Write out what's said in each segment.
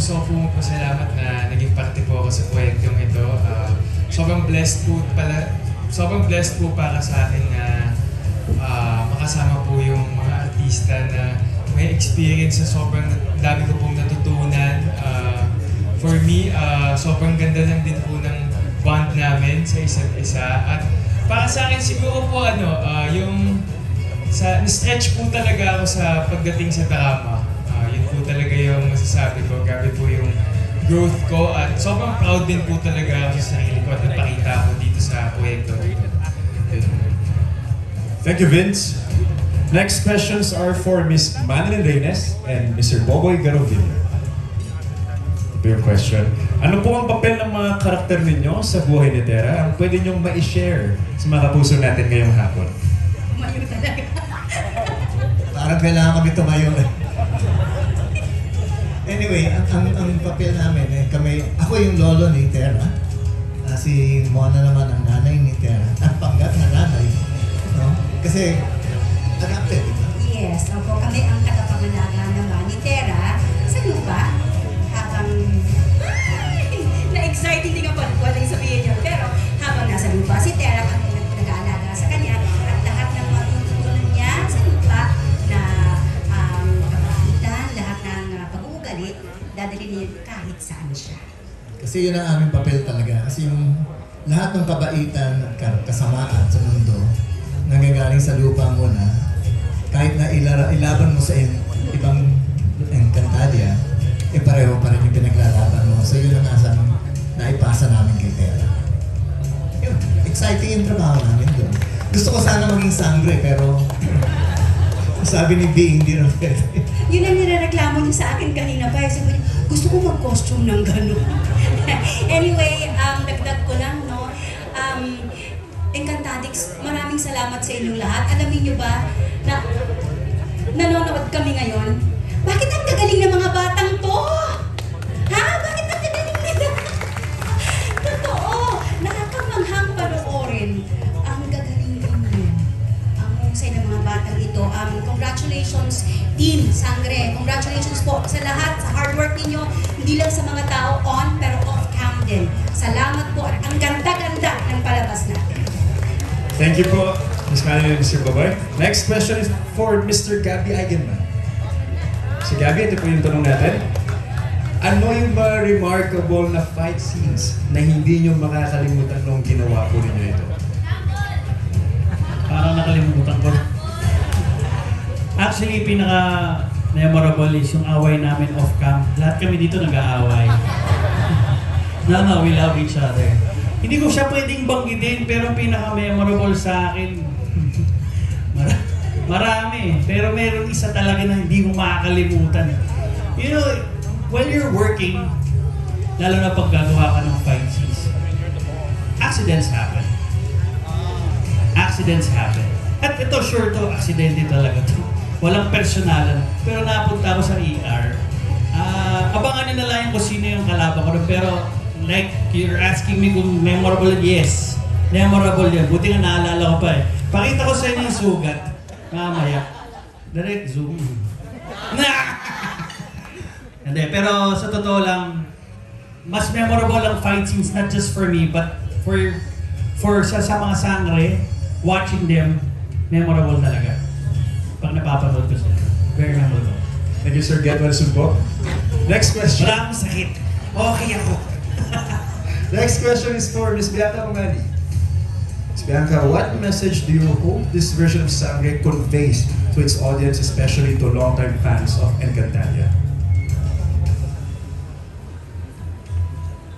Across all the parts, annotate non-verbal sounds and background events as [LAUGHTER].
gusto ko po magpasalamat na naging parte po ako sa kwentong ito. Ah, sobrang blessed po pala, sobrang blessed po para sa akin na ah, makasama po yung mga artista na may experience sa sobrang dami ko pong natutunan. Ah, for me, ah, sobrang ganda lang din po ng bond namin sa isa't isa. At para sa akin siguro po ano, ah, yung sa stretch po talaga ako sa pagdating sa drama. Yun yung masasabi ko. Grabe po yung growth ko at sobrang proud din po talaga ako sa sarili ko at napakita ko dito sa kwento. Yun. Thank you, Vince. Next questions are for Miss Madeline Reynes and Mr. Boboy Garovilla. Yung question. Ano po ang papel ng mga karakter ninyo sa buhay ni Tera? Ang pwede niyong ma-share sa mga kapuso natin ngayong hapon. Umayo talaga. Parang kailangan kami tumayo. Anyway, ang, ang, ang papel namin, eh, kami, ako yung lolo ni Tera. Ah, si Mona naman ang nanay ni Tera. [LAUGHS] Ang panggap na nanay. No? Kasi, adapted, di? Yes, opo, kami ang tagapangalaga niya kahit saan siya. Kasi yun ang aming papel talaga. Kasi yung lahat ng kabaitan at ka- kasamaan sa mundo, nanggagaling sa lupa mo na, kahit na ilaban mo sa in, ibang Encantadia, eh pareho pa rin yung pinaglalaban mo. So yun ang asang naipasa namin kay Tera. Yun, exciting yung trabaho namin doon. Gusto ko sana maging sangre, pero [CLEARS THROAT] sabi ni B, hindi rin pwede. Yun ang nirereklamo niya sa akin kanina pa. Sabi niya, gusto ko mag-costume ng gano'n. [LAUGHS] anyway, um, dagdag ko lang, no? Um, Encantadix, maraming salamat sa inyong lahat. Alamin niyo ba na nanonood kami ngayon? Bakit ang gagaling ng mga batang to? Ha? Bakit ang gagaling nila? [LAUGHS] Totoo! Nakakamanghang panoorin. Mga batang ito. Um, congratulations, Team Sangre. Congratulations po sa lahat, sa hard work ninyo. Hindi lang sa mga tao on, pero off cam din. Salamat po at ang ganda-ganda ng palabas natin. Thank you po, Miss Madeline and Mr. Boboy. Next question is for Mr. Gabby Eigenman. Si Gabby, ito po yung tanong natin. Ano yung mga remarkable na fight scenes na hindi nyo makakalimutan nung ginawa po ninyo ito? Parang nakalimutan ko. Actually, pinaka memorable is yung away namin off-cam. Lahat kami dito nag-aaway. [LAUGHS] no, no, we love each other. Hindi ko siya pwedeng banggitin, pero pinaka-memorable sa akin, [LAUGHS] Mar- marami. Pero meron isa talaga na hindi mo makakalimutan. You know, while you're working, lalo na pag gagawa ka ng fight scenes, accidents happen accidents happen. At ito, sure to, aksidente talaga to. Walang personalan. Pero napunta ako sa ER. Ah, abangan nyo na lang kung sino yung kalaban ko. Pero, like, you're asking me kung memorable, yes. Memorable yan. Buti nga naalala ko pa eh. Pakita ko sa inyo yung sugat. Mamaya. Direct zoom. Na! Hindi, pero sa totoo lang, mas memorable ang fight scenes not just for me, but for for sa, sa mga sangre, watching them, memorable talaga. Pag napapanood ko sila. Very memorable. Thank you, Sir Getwell Sumpo. Next question. Wala akong sakit. Okay ako. [LAUGHS] Next question is for Miss Bianca Pangani. Miss Bianca, what message do you hope this version of Sangre conveys to its audience, especially to long-time fans of Encantadia?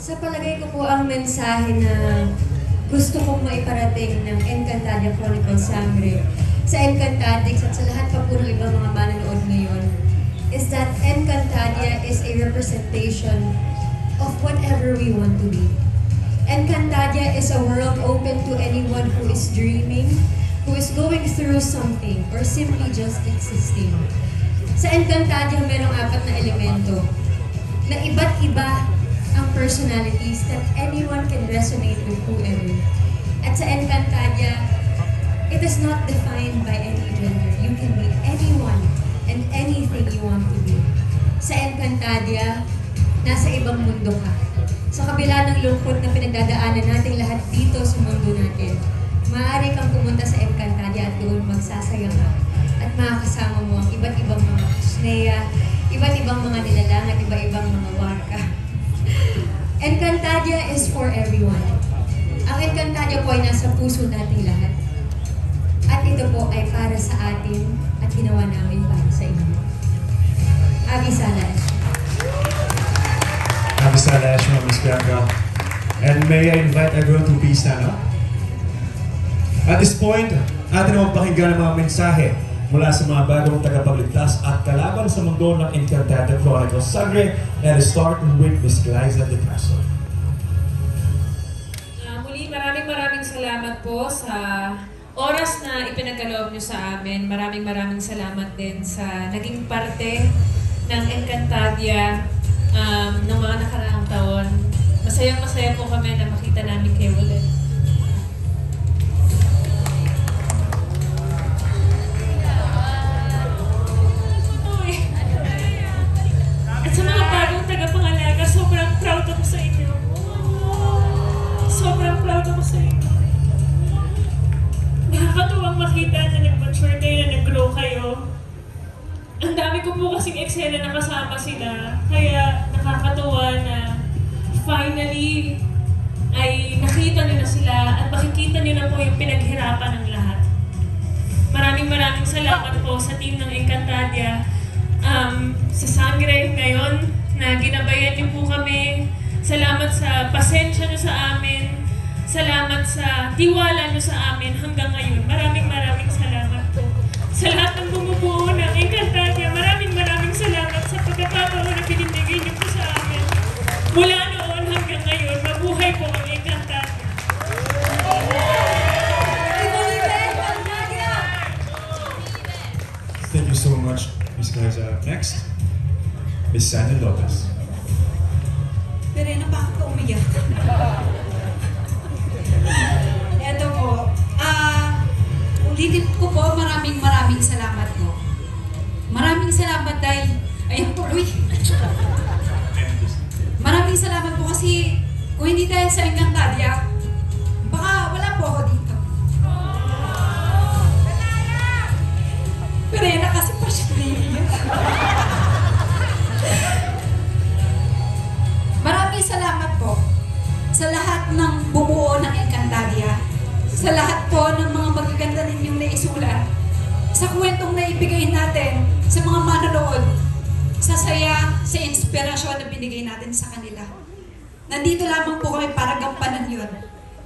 Sa palagay ko po ang mensahe na gusto kong maiparating ng Encantadia Chronicles Sangre sa Encantadix at sa lahat pa po ng ibang mga manonood ngayon is that Encantadia is a representation of whatever we want to be. Encantadia is a world open to anyone who is dreaming, who is going through something, or simply just existing. Sa Encantadia, merong apat na elemento na iba't iba ang personalities that anyone can resonate with whoever. At sa Encantadia, it is not defined by any gender. You can be anyone and anything you want to be. Sa Encantadia, nasa ibang mundo ka. Sa kabila ng lungkot na pinagdadaanan natin lahat dito sa mundo natin, maaari kang pumunta sa Encantadia at doon magsasaya ka at makakasama mo ang iba't ibang mga kusneya, iba't ibang mga nilalang at iba-ibang mga warka. Encantadia is for everyone. Ang Encantadia po ay nasa puso nating lahat. At ito po ay para sa atin at ginawa namin para sa inyo. Abi Salas. Happy Salash mo, Miss Bianca. And may I invite everyone to please stand up? At this point, atin naman pakinggan ang mga mensahe mula sa mga bagong tagapagligtas at kalaban sa mundo ng Encantada Chronicles Sagre and start with Miss Glyza de Paso. Ah, muli, maraming maraming salamat po sa oras na ipinagkaloob nyo sa amin. Maraming maraming salamat din sa naging parte ng Encantadia um, ng mga nakaraang taon. Masayang masaya po kami na makita namin kayo ulit. At sa mga kasing eksena na kasama sila. Kaya nakakatuwa na finally ay nakita niyo na sila at makikita niyo na po yung pinaghirapan ng lahat. Maraming maraming salamat po sa team ng Encantadia. Um, sa Sangre ngayon na ginabayan niyo po kami. Salamat sa pasensya niyo sa amin. Salamat sa tiwala niyo sa amin hanggang ngayon. Maraming maraming salamat po. Sa lahat ng bumubuo ng Encantadia, Mula noon hanggang ngayon, mabuhay po ang Encantadia. Thank you so much, Miss Glyza. Next, Miss Sandy Lopez. Pero yun, napaka-umiyak. Ito po, ah, ulitin ko po, maraming maraming salamat po. Maraming salamat dahil, ayun po, uy. Maraming salamat po kasi kung hindi dahil sa Encantadia, baka wala po ako dito. Pero yan na kasi pa siya naiiyak. Maraming salamat po sa lahat ng bumuo ng Encantadia, sa lahat po ng mga magaganda ninyong naisulat, sa kwentong naibigay natin sa mga manonood, sa saya, sa inspirasyon na binigay natin sa kanila. Nandito lamang po kami para gampanan yun.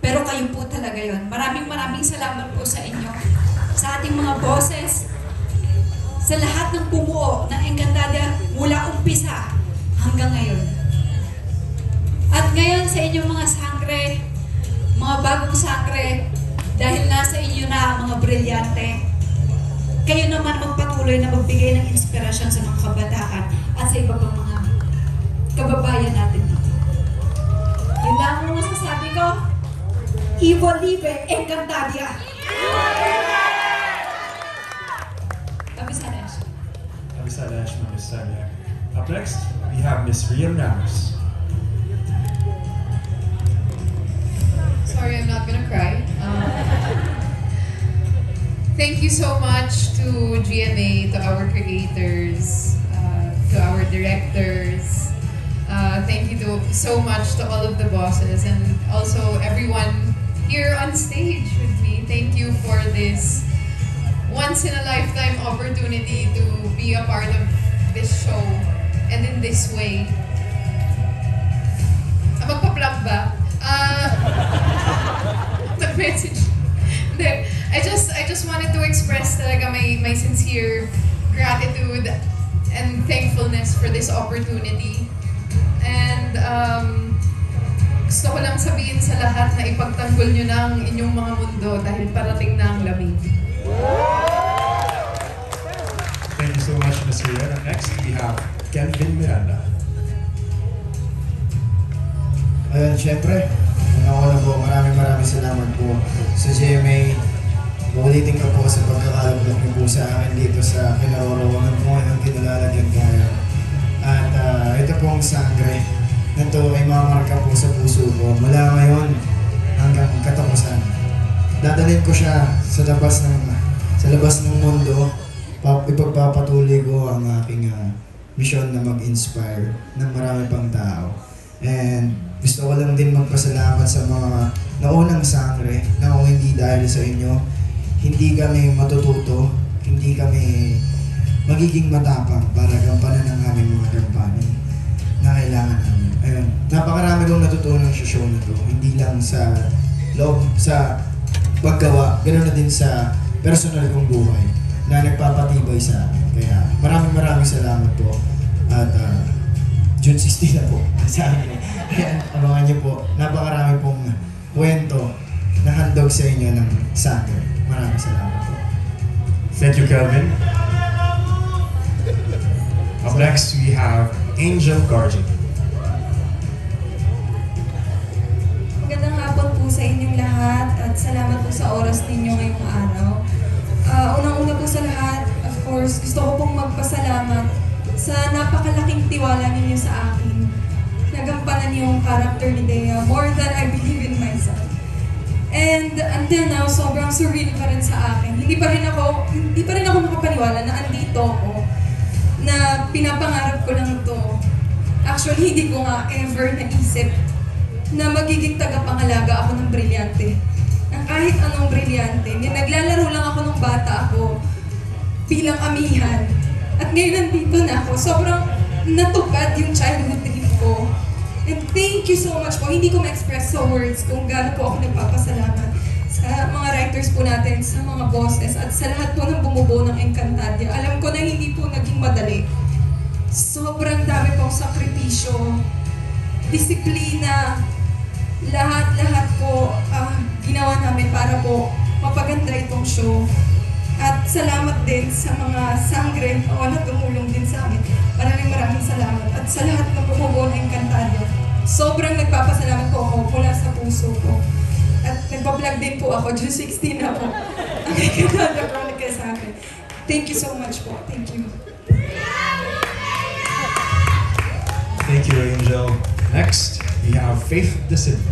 Pero kayo po talaga yun. Maraming maraming salamat po sa inyo, sa ating mga boses, sa lahat ng bumuo ng Encantadia mula umpisa hanggang ngayon. At ngayon sa inyong mga sangre, mga bagong sangre, dahil nasa inyo na ang mga brilyante, kayo naman magpatuloy na magbigay ng inspirasyon Ivo Live Encantadia! Kami sa next. Happy Salash mo, Miss Sandy. Up next, we have Miss Rian Ramos. Sorry, I'm not gonna cry. Um, thank you so much to GMA, to our creators, uh, to our directors. Uh, thank you to, so much to all of the bosses and also everyone here on stage with me. Thank you for this once in a lifetime opportunity to be a part of this show and in this way. Ah, [LAUGHS] magpa-plug ba? Nag-message. Hindi. I just I just wanted to express talaga my my sincere gratitude and thankfulness for this opportunity. And um, gusto ko lang sabihin sa lahat na ipagtanggol nyo na ang inyong mga mundo dahil parating na ang lamig. Thank you so much, Rian. And next, we have Kelvin Miranda. Ayun, syempre, una ko po, maraming maraming salamat po sa GMA. Uulitin ko po sa pagkakalablok niyo po sa akin dito sa kinaroroonan po ng kinalalagyan tayo. At ah, ito pong pong sangre na to ay mamarka po sa puso ko mula ngayon hanggang katapusan. Dadalhin ko siya sa labas ng sa labas ng mundo. Pa, ipagpapatuloy ko ang aking ah, misyon na mag-inspire ng marami pang tao. And gusto ko lang din magpasalamat sa mga naunang sangre na kung hindi dahil sa inyo, hindi kami matututo, hindi kami magiging matapang para gampanan ang aming mga gampanin na kailangan namin. Ayun, napakarami kong natutunan sa show na to. Hindi lang sa loob, sa paggawa, ganoon na din sa personal kong buhay na nagpapatibay sa akin. Kaya maraming maraming salamat po. At ah, June 16 na po [LAUGHS] sa amin. Kaya abangan niyo po, napakarami pong kwento na handog sa inyo ng sangre. Maraming salamat po. Thank you, Kelvin. Up next, we have Angel Guardian. Magandang hapon po sa inyong lahat at salamat po sa oras ninyo ngayong araw. Ah, Unang-una po sa lahat, of course, gusto ko pong magpasalamat sa napakalaking tiwala ninyo sa akin. Nagampanan yung character ni Dea more than I believe in myself. And until now, sobrang surreal pa rin sa akin. Hindi pa rin ako, hindi pa rin ako makapaniwala na andito ako, na pinapangarap ko lang to. Actually, hindi ko nga ever naisip na magiging tagapangalaga ako ng brilyante. Ng kahit anong brilyante. Naglalaro lang ako nung bata ako bilang amihan. At ngayon nandito na ako. Sobrang natupad yung childhood dream ko. And thank you so much po. Hindi ko ma-express sa words kung gaano po ako nagpapasalamat sa mga writers po natin, sa mga bosses, at sa lahat po ng bumubuo ng Encantadia. Alam ko na hindi po naging madali. Sobrang dami pong sakripisyo, disiplina, lahat-lahat po ah, ginawa namin para po mapaganda itong show. At salamat din sa mga sangre o na tumulong din sa amin. Maraming maraming salamat. At sa lahat na bumubuo ng Encantadia. Sobrang nagpapasalamat po ako mula sa puso ko. At nagpa-vlog din po ako, [LAUGHS] June 16 na po. Ang Encantadia Chronicles sa akin. Thank you so much po. Thank you. Thank you, Angel. Next, we have Faith De Silva.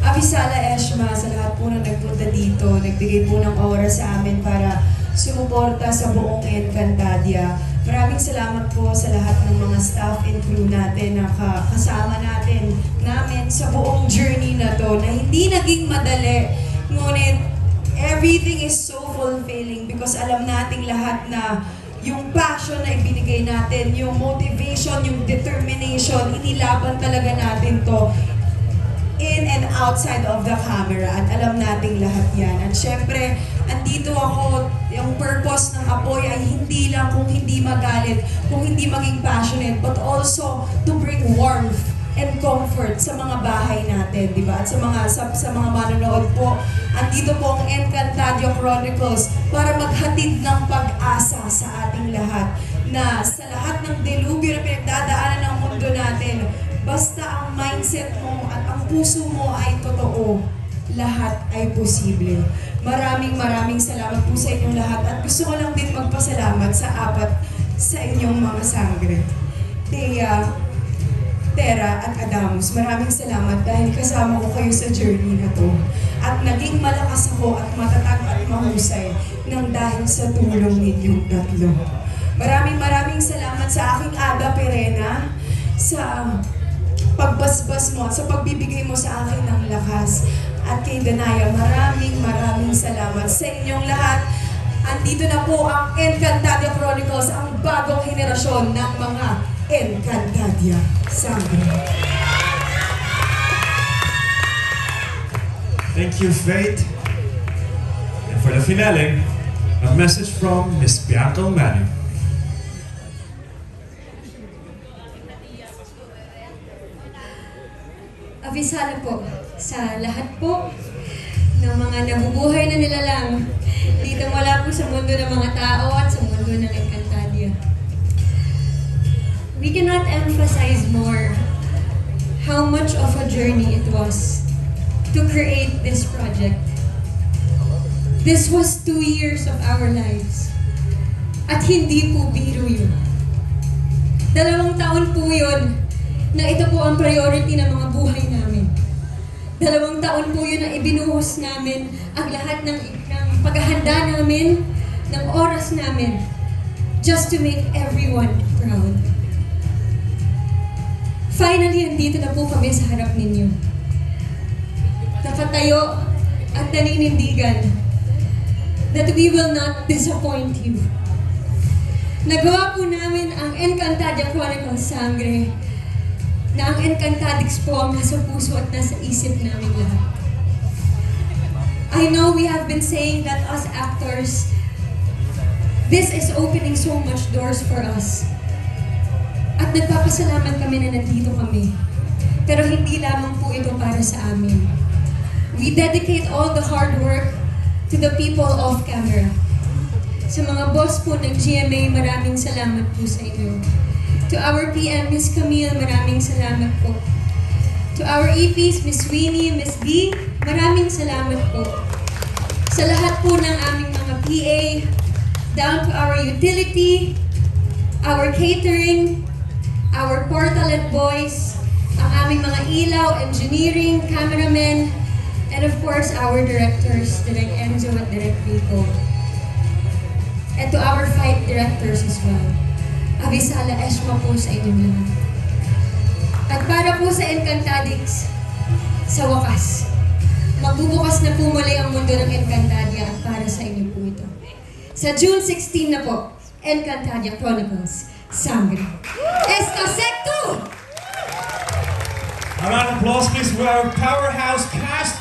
Abisala Eshma sa lahat po na nagpunta dito, nagbigay po ng oras sa amin para sumuporta sa buong Encantadia. Maraming salamat po sa lahat ng mga staff and crew natin na ka- kasama natin namin sa buong journey na to na hindi naging madali. Ngunit everything is so fulfilling because alam nating lahat na yung passion na ibinigay natin, yung motivation, yung determination, inilaban talaga natin to in and outside of the camera at alam nating lahat yan. At syempre, andito ako, yung purpose ng Apoy ay hindi lang kung hindi magalit, kung hindi maging passionate, but also to bring warmth and comfort sa mga bahay natin, di ba? At sa mga sa, sa mga manonood po, andito po ang Encantadio Chronicles para maghatid ng pag-asa sa ating lahat na sa lahat ng delubyo na pinagdadaanan ng mundo natin, Basta ang mindset mo at ang puso mo ay totoo, lahat ay posible. Maraming maraming salamat po sa inyong lahat at gusto ko lang din magpasalamat sa apat sa inyong mga sangre. Thea, Tera at Adamus, maraming salamat dahil kasama ko kayo sa journey na to. At naging malakas ako at matatag at mahusay ng dahil sa tulong ninyong tatlo. Maraming maraming salamat sa aking Ada Perena sa pagbasbas mo at sa pagbibigay mo sa akin ng lakas. At kay Danaya, maraming maraming salamat sa inyong lahat. Andito na po ang Encantadia Chronicles, ang bagong henerasyon ng mga Encantadia Sangre. Thank you, Faith. And for the finale, a message from Miss Bianca Manning. Abisala po sa lahat po ng mga nabubuhay na nilalang dito mula po sa mundo ng mga tao at sa mundo ng Encantadia. We cannot emphasize more how much of a journey it was to create this project. This was two years of our lives. At hindi po biro yun. Dalawang taon po yun na ito po ang priority ng mga buhay namin. Dalawang taon po yun na ibinuhos namin ang lahat ng, ng paghahanda namin, ng oras namin, just to make everyone proud. Finally, andito na po kami sa harap ninyo. Nakatayo at naninindigan that we will not disappoint you. Nagawa po namin ang Encantadia Chronicles Sangre na ang Encantadix po ang nasa puso at nasa isip namin lahat. I know we have been saying that us actors, this is opening so much doors for us. At nagpapasalamat kami na nandito kami. Pero hindi lamang po ito para sa amin. We dedicate all the hard work to the people off camera. Sa mga boss po ng GMA, maraming salamat po sa inyo. To our PM, Miss Camille, maraming salamat po. To our EPs, Miss Winnie, Miss D, maraming salamat po. Sa lahat po ng aming mga PA, down to our utility, our catering, our portalet boys, ang aming mga ilaw, engineering, cameramen, and of course, our directors, Direk Enzo at Direk Vico. And to our fight directors as well. Avisala Esma po sa inyong lahat. At para po sa Encantadix, sa wakas, magbubukas na po muli ang mundo ng Encantadia para sa inyo po ito. Sa June 16 na po, Encantadia Chronicles, Sangre. Escasecto! A round of applause please for our powerhouse cast